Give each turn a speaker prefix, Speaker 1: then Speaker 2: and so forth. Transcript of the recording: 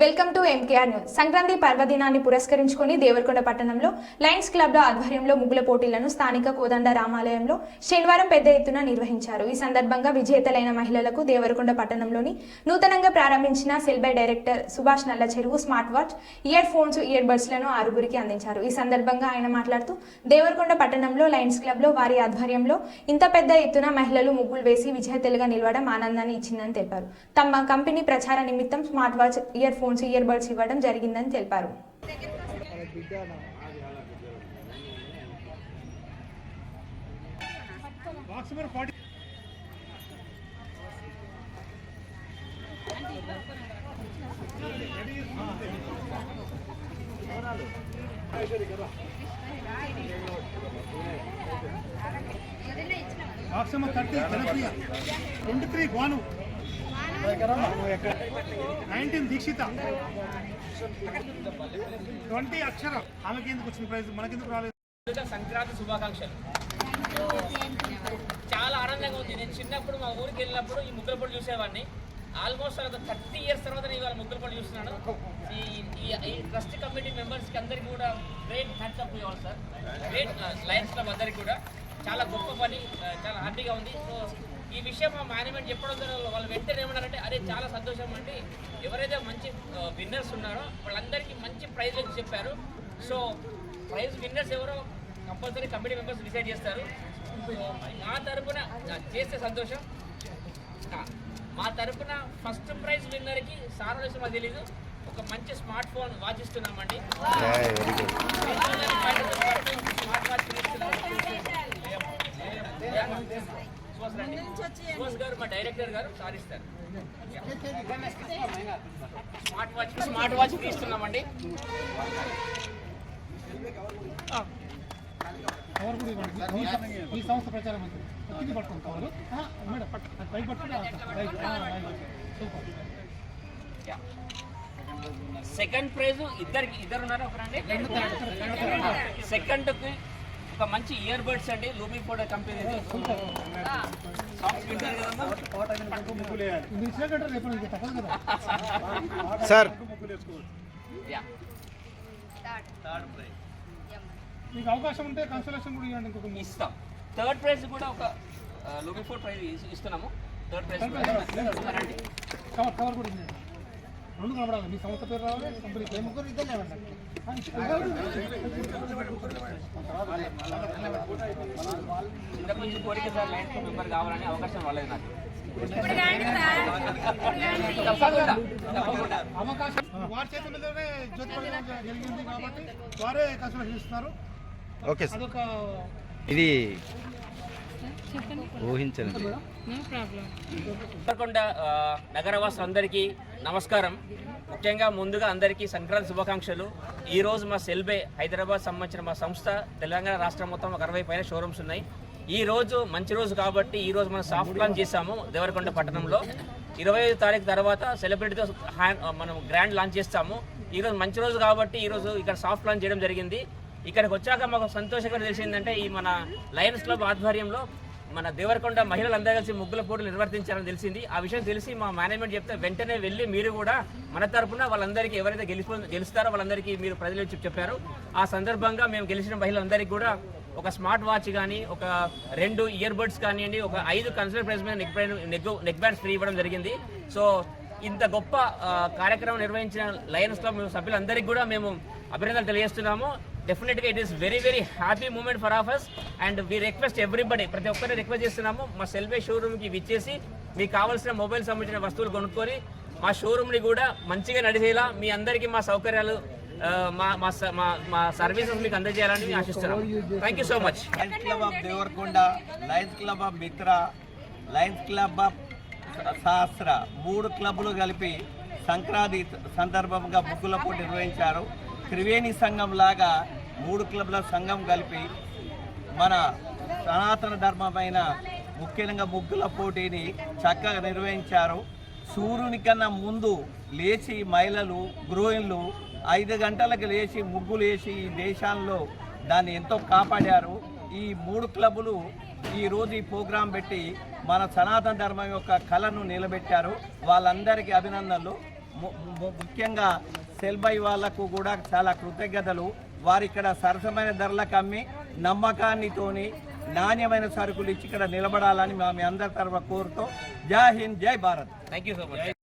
Speaker 1: Welcome to MKR news Sankranti పర్వదినాన్ని పురస్కరించుకుని దేవరకొండ పట్టణంలో లయన్స్ క్లబ్ ఆధ్వర్యంలో ముగ్గుల పోటీలను స్థానిక కోదండ రామాలయంలో శనివారం పెద్ద ఎత్తున నిర్వహించారు. ఈ సందర్భంగా విజేతలైన మహిళలకు దేవరకొండ పట్టణంలోని నూతనంగా ప్రారంభించిన సెల్బై director Subhash Nalla Cheruvu smart watch earphones ear బడ్స్లను ఆరుగురికి అందించారు. ఈ సందర్భంగా ఆయన మాట్లాడుతూ దేవరకొండ పట్టణంలో లయన్స్ క్లబ్లో వారి ఆధ్వర్యంలో ఇంత పెద్ద ఎత్తున మహిళలు ముగ్గులు వేసి విజేతలుగా నిలవడం ఆనందాన్ని ఇచ్చిందని తెలిపారు. తమ కంపెనీ ప్రచార నిమిత్తం smart watch earphones earbuds ఇవ్వడం జరిగిందని తెలిపారు.
Speaker 2: రెండు three Bhanu nineteen Deekshitha. Twenty అక్షరం. ఆమెకి ఎందుకు వచ్చిన ప్రైజ్? మనకెందుకు రాలేదు?
Speaker 3: సంక్రాంతి శుభాకాంక్షలు. చాలా ఆనందంగా ఉంది. నేను చిన్నప్పుడు మా ఊరికి వెళ్ళినప్పుడు ఈ ముగ్గుల పొడి చూసేవాడిని. ఆల్మోస్ట్ ఒక థర్టీ ఇయర్స్ తర్వాత నేను ఇవాళ ముగ్గుల పొడి చూస్తున్నాను. ఈ ట్రస్ట్ కమిటీ మెంబర్స్కి అందరికీ కూడా గ్రేట్ హ్యాండ్స్ అప్ ఇవ్వాలి సార్ గ్రేట్ లయన్స్ క్లబ్ అందరికీ కూడా. చాలా గొప్ప పని uh, చాలా హ్యాపీగా ఉంది. సో ఈ విషయం మా మేనేజ్మెంట్ చెప్పడం ద్వారా వాళ్ళు వెంటనే ఏమన్నారంటే అరే చాలా సంతోషం అండి. ఎవరైతే మంచి విన్నర్స్ ఉన్నారో వాళ్ళందరికీ మంచి ప్రైజ్ చెప్పారు. సో ప్రైజ్ విన్నర్స్ ఎవరో కంపల్సరీ కమిటీ మెంబర్స్ డిసైడ్ చేస్తారు. సో మా తరపున చేస్తే సంతోషం. మా తరపున ఫస్ట్ ప్రైజ్ విన్నర్కి సార్ వచ్చి తెలీదు. ఒక మంచి స్మార్ట్ ఫోన్ వాచిస్తున్నామండి ఇస్తున్నామండి స్మార్ట్ వాచ్ సుభాష్ రండి. సుభాష్ గారు మా డైరెక్టర్ గారు సార్ ఇస్తారు smart watch smart watch
Speaker 2: cover కూడా మీ- మీ సంస్థ ప్రచారం పట్టుకోండి కవర్ ఆ, మేడం
Speaker 3: సెకండ్ ప్రైజ్ ఇద్దరికి ఇద్దరు ఉన్నారు ఒకరండి? సెకండ్ ఒక మంచి ఇయర్ బడ్స్ అండి Lumi photo company
Speaker 4: sir.
Speaker 3: Yeah.
Speaker 2: మీకు అవకాశం ఉంటే కన్సలేషన్ కూడా ఇవ్వండి ఇంకొక
Speaker 3: ఇస్తాం. థర్డ్ ప్రైజ్ కూడా ఒక లూమి ఫోర్ ప్రైజ్ ఇస్తున్నాము. థర్డ్ ప్రైజ్
Speaker 2: కవర్ కవర్ కూడా రెండు కనబడాలి. మీ సంస్థ పేరు రావాలి కంపెనీ పేరు. ముగ్గురు ఇద్దరు
Speaker 3: చిన్న కొంచెం కోరిక సార్ లైన్ మెంబర్ కావాలని అవకాశం రాలేదు నాకు
Speaker 2: వారి చేతుల మీదనే జ్యోతి ప్రజ్వలన జరిగింది కాబట్టి వారే కన్సలేషన్ ఇస్తున్నారు
Speaker 4: ఓకే సార్.
Speaker 2: అదొక
Speaker 4: ఇది ఊహించండి
Speaker 3: ఉత్తరకొండ ఆ, నగరవాసులందరికీ నమస్కారం. ముఖ్యంగా ముందుగా అందరికీ సంక్రాంతి శుభాకాంక్షలు. ఈ రోజు మా సెల్బే హైదరాబాద్ సంబంధించిన మా సంస్థ తెలంగాణ రాష్ట్రం మొత్తం ఒక అరవై పైన షోరూమ్స్ ఉన్నాయి. ఈ రోజు మంచి రోజు కాబట్టి ఈ రోజు మనం సాఫ్ట్ లాంచ్ చేశాము దేవరకొండ పట్టణంలో. ఇరవై ఐదు తారీఖు తర్వాత సెలబ్రిటీతో హ్యాండ్ మనం గ్రాండ్ లాంచ్ చేస్తాము. ఈ రోజు మంచి రోజు కాబట్టి ఈ రోజు ఇక్కడ సాఫ్ట్ లాంచ్ చేయడం జరిగింది. ఇక్కడికి వచ్చాక మాకు సంతోషకరం తెలిసిందంటే ఈ మన లయన్స్ క్లబ్ ఆధ్వర్యంలో మన దేవరకొండ మహిళలందరూ కలిసి ముగ్గుల పోటీలు నిర్వర్తించారని తెలిసింది. ఆ విషయం తెలిసి మా మేనేజ్మెంట్ చెప్తే వెంటనే వెళ్ళి మీరు కూడా మన తరపున వాళ్ళందరికీ ఎవరైతే గెలిచి గెలుస్తారో వాళ్ళందరికీ మీరు ప్రజలు చెప్పి చెప్పారు. ఆ సందర్భంగా మేము గెలిచిన మహిళలందరికీ కూడా ఒక స్మార్ట్ వాచ్ కానీ ఒక రెండు ఇయర్ బడ్స్ కానివ్వండి ఒక ఐదు కన్సల్ట్ ప్రైస్ మీద neckband neck neck bands free ఇవ్వడం జరిగింది. సో ఇంత గొప్ప కార్యక్రమం నిర్వహించిన లయన్స్ క్లబ్ సభ్యులందరికీ కూడా మేము అభినందనలు తెలియజేస్తున్నాము. డెఫినెట్గా it is very very happy moment for of us and we request everybody ప్రతి ఒక్కరిని రిక్వెస్ట్ చేస్తున్నాము. మా సెల్వే షోరూమ్కి విచ్చేసి మీకు కావాల్సిన మొబైల్ సంబంధించిన వస్తువులు కొనుక్కొని మా షోరూమ్ని కూడా మంచిగా నడిచేలా మీ అందరికీ మా సౌకర్యాలు మా మా స- మా మా సర్వీసెస్ మీకు అందజేయాలని ఆశిస్తున్నాము thank you so much
Speaker 5: lions club of Devarakonda lions club of Mitra lions club of Sahasra మూడు క్లబ్లు కలిపి సంక్రాంతి సందర్భంగా బుక్కుల పోటీ నిర్వహించారు. త్రివేణి సంఘం లాగా మూడు క్లబ్ల సంఘం కలిపి మన సనాతన ధర్మమైన ముఖ్యంగా ముగ్గుల పోటీని చక్కగా నిర్వహించారు. సూర్యుని కన్నా ముందు లేచి మహిళలు గృహిణులు ఐదు గంటలకు లేచి ముగ్గులు వేసి ఈ దేశాల్లో దాన్ని ఎంతో కాపాడారు. ఈ మూడు క్లబ్బులు ఈరోజు ఈ ప్రోగ్రాం పెట్టి మన సనాతన ధర్మం యొక్క కళను నిలబెట్టారు. వాళ్ళందరికీ అభినందనలు. ముఖ్యంగా సెల్బై వాళ్ళకు కూడా చాలా కృతజ్ఞతలు. వారు ఇక్కడ సరసమైన ధరలకు అమ్మి నమ్మకాన్నితోని నాణ్యమైన సరుకులు ఇచ్చి ఇక్కడ నిలబడాలని మా మీ అందరి తరఫున కోరుతూ జై హింద్ జై Bharat.
Speaker 3: Thank you so much